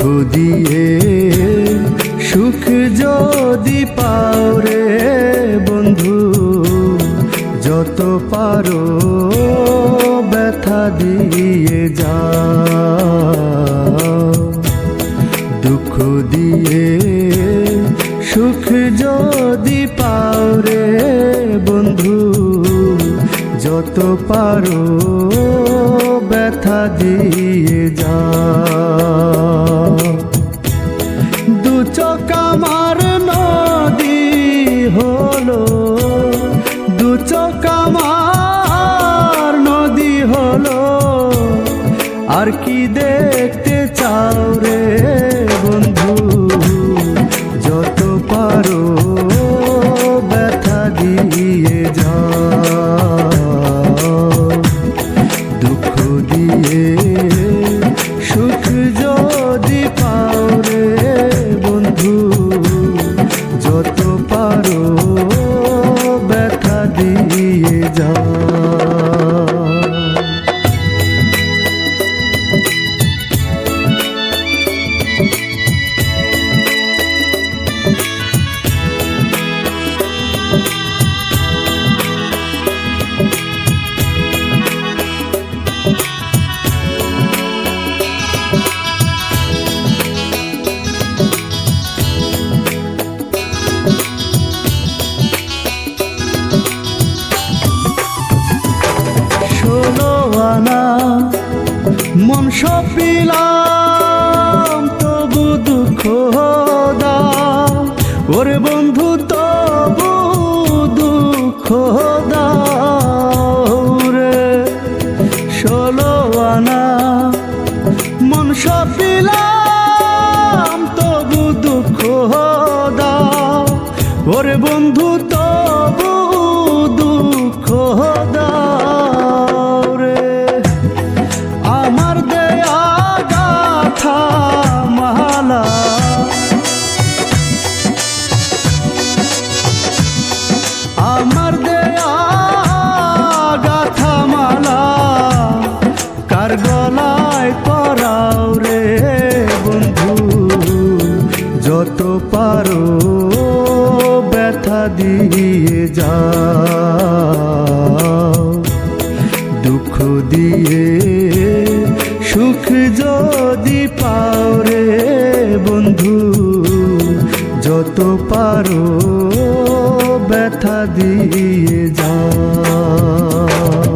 চক্ষু সুখ যদি পাও রে বন্ধু, যত পারো ব্যথা দিয়ে যা দুঃখ দিয়ে, সুখ যদি পাও রে বন্ধু, যত পারো ব্যথা দিয়ে querer. মন সপিলাম, তবু দুঃখ দা। ওরে বন্ধু, তবু দুঃখ দাও রে ষোলো আনা, মন সপিলাম, তবু দুঃখ দাও ওরে বন্ধু, তবু দুঃখ দাও রে আমার যাও। দুঃখ দিয়ে সুখ যদি পাও রে বন্ধু যত পারো ব্যথা দিয়ে যাও।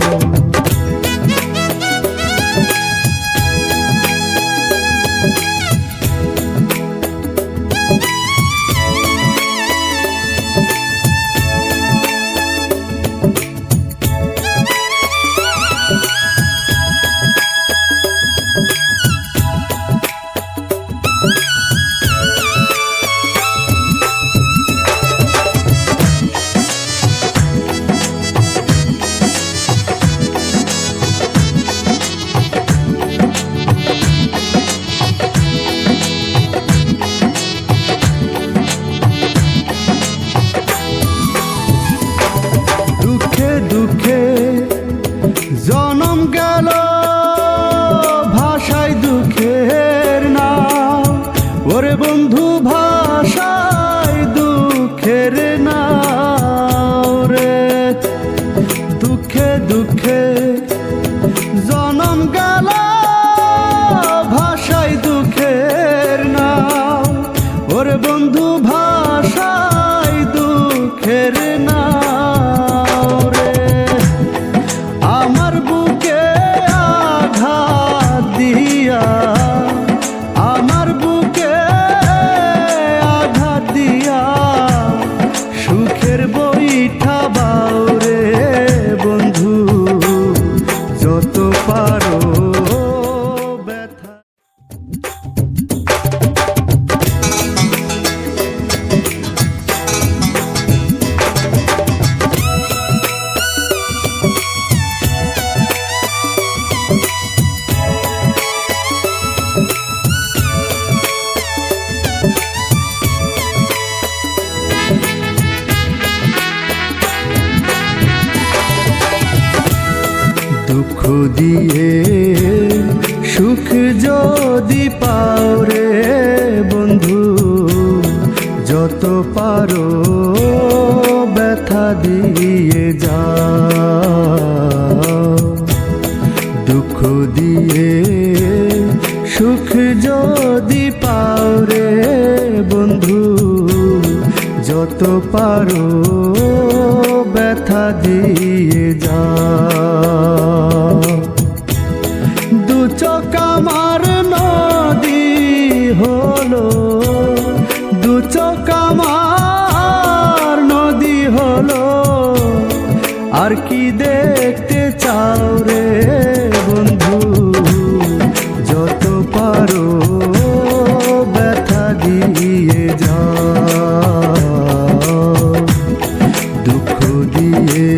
পারো। দুঃখ সুখ যদি পাও রে বন্ধু, যত পারো ব্যথা দিয়ে যা দুঃখ দিয়ে, সুখ যদি পাও রে বন্ধু, যত পারো ব্যথা দিয়ে যা চোখ নদী হলো দু নদী হলো। আর কি দেখতে চাও রে বন্ধু? যত পারো ব্যথা দিয়ে যা দুঃখ দিয়ে